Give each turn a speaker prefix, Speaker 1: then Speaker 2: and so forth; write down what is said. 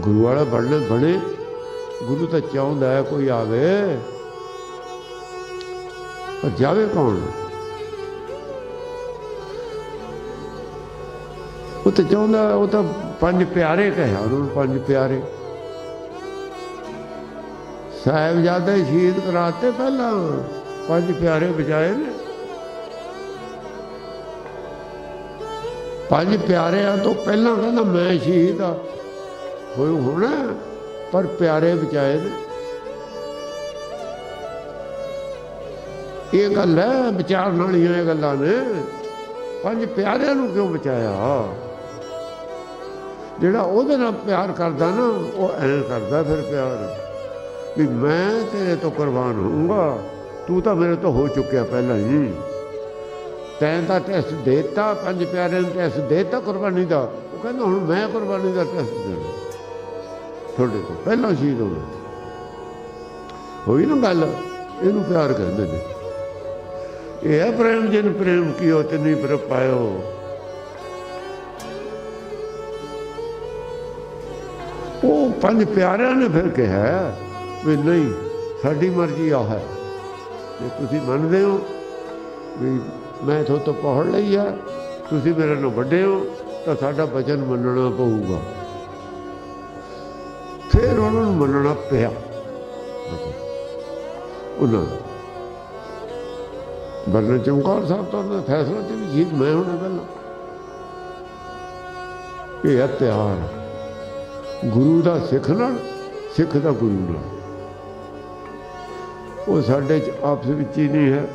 Speaker 1: ਗੁਰੂ ਵਾਲਾ ਬਣਨ ਬਣੇ। ਗੁਰੂ ਤਾਂ ਚਾਹੁੰਦਾ ਹੈ ਕੋਈ ਆਵੇ। ਪਰ ਜਾਵੇ ਕੌਣ? ਉਹ ਤਾਂ ਚਾਹੁੰਦਾ, ਉਹ ਤਾਂ ਪੰਜ ਪਿਆਰੇ ਕਹਿਆ ਉਹਨਾਂ ਨੂੰ, ਪੰਜ ਪਿਆਰੇ। ਸਾਹਿਬਜ਼ਾਦੇ ਸ਼ਹੀਦ ਕਰਾਤੇ ਪਹਿਲਾਂ, ਪੰਜ ਪਿਆਰੇ ਬਚਾਏ ਨੇ। ਪੰਜ ਪਿਆਰਿਆਂ ਤੋਂ ਪਹਿਲਾਂ ਕਹਿੰਦਾ, ਮੈਂ ਸ਼ਹੀਦ ਆ ਹੋਇ ਹੋਣਾ, ਪਰ ਪਿਆਰੇ ਬਚਾਏ ਨੇ। ਇਹ ਗੱਲ ਹੈ, ਵਿਚਾਰਨ ਵਾਲੀਆਂ ਇਹ ਗੱਲਾਂ ਨੇ। ਪੰਜ ਪਿਆਰਿਆਂ ਨੂੰ ਕਿਉਂ ਬਚਾਇਆ? ਜਿਹੜਾ ਉਹਦੇ ਨਾਲ ਪਿਆਰ ਕਰਦਾ ਨਾ, ਉਹ ਐਂ ਕਰਦਾ ਫਿਰ ਪਿਆਰ, ਵੀ ਮੈਂ ਤੇਰੇ ਤੋਂ ਕੁਰਬਾਨ ਹੋਊਂਗਾ। ਤੂੰ ਤਾਂ ਮੇਰੇ ਤੋਂ ਹੋ ਚੁੱਕਿਆ ਪਹਿਲਾਂ ਹੀ। ਤੈਂ ਤਾਂ ਟੈਸਟ ਦੇਤਾ, ਪੰਜ ਪਿਆਰਿਆਂ ਨੂੰ ਟੈਸਟ ਦੇਤਾ ਕੁਰਬਾਨੀ ਦਾ। ਉਹ ਕਹਿੰਦਾ, ਹੁਣ ਮੈਂ ਕੁਰਬਾਨੀ ਦਾ ਟੈਸਟ ਦੇਣਾ। ਤੁਹਾਡੇ ਤੋਂ ਪਹਿਲਾਂ ਸ਼ਹੀਦ ਹੋ ਗਿਆ ਹੋਈ ਨਾ ਗੱਲ, ਇਹਨੂੰ ਪਿਆਰ ਕਹਿੰਦੇ ਨੇ। ਇਹ ਹੈ ਪ੍ਰੇਮ ਜਿਨ ਪ੍ਰੇਮ ਕੀਓ ਤਿਨੀ ਪਰ ਪਾਇਓ। ਉਹ ਪੰਜ ਪਿਆਰਿਆਂ ਨੇ ਫਿਰ ਕਿਹਾ ਵੀ ਨਹੀਂ, ਸਾਡੀ ਮਰਜ਼ੀ ਆ ਹੈ। ਜੇ ਤੁਸੀਂ ਮੰਨਦੇ ਹੋ ਵੀ ਮੈਂ ਤੁਹਾਡੇ ਤੋਂ ਪਹੁੰਚ ਲਈ ਆ, ਤੁਸੀਂ ਮੇਰੇ ਨਾਲ ਵੱਡੇ ਹੋ, ਤਾਂ ਸਾਡਾ ਬਚਨ ਮੰਨਣਾ ਪਊਗਾ। ਫਿਰ ਉਹਨਾਂ ਨੂੰ ਮੰਨਣਾ ਪਿਆ। ਉਹਨਾਂ ਨੂੰ। ਬਰਨ ਚਮਕੌਰ ਸਾਹਿਬ ਤੋਂ ਦਾ ਫੈਸਲਾ ਤੇ ਵੀ ਜੀਤ ਮੈਂ ਹੋਣਾ ਪਹਿਲਾਂ। ਇਹ ਹੈ ਪਿਆਰ ਗੁਰੂ ਦਾ ਸਿੱਖ ਨਾਲ, ਸਿੱਖ ਦਾ ਗੁਰੂ ਨਾਲ। ਉਹ ਸਾਡੇ ਚ ਆਪਸ ਵਿੱਚ ਹੀ ਨਹੀਂ ਹੈ।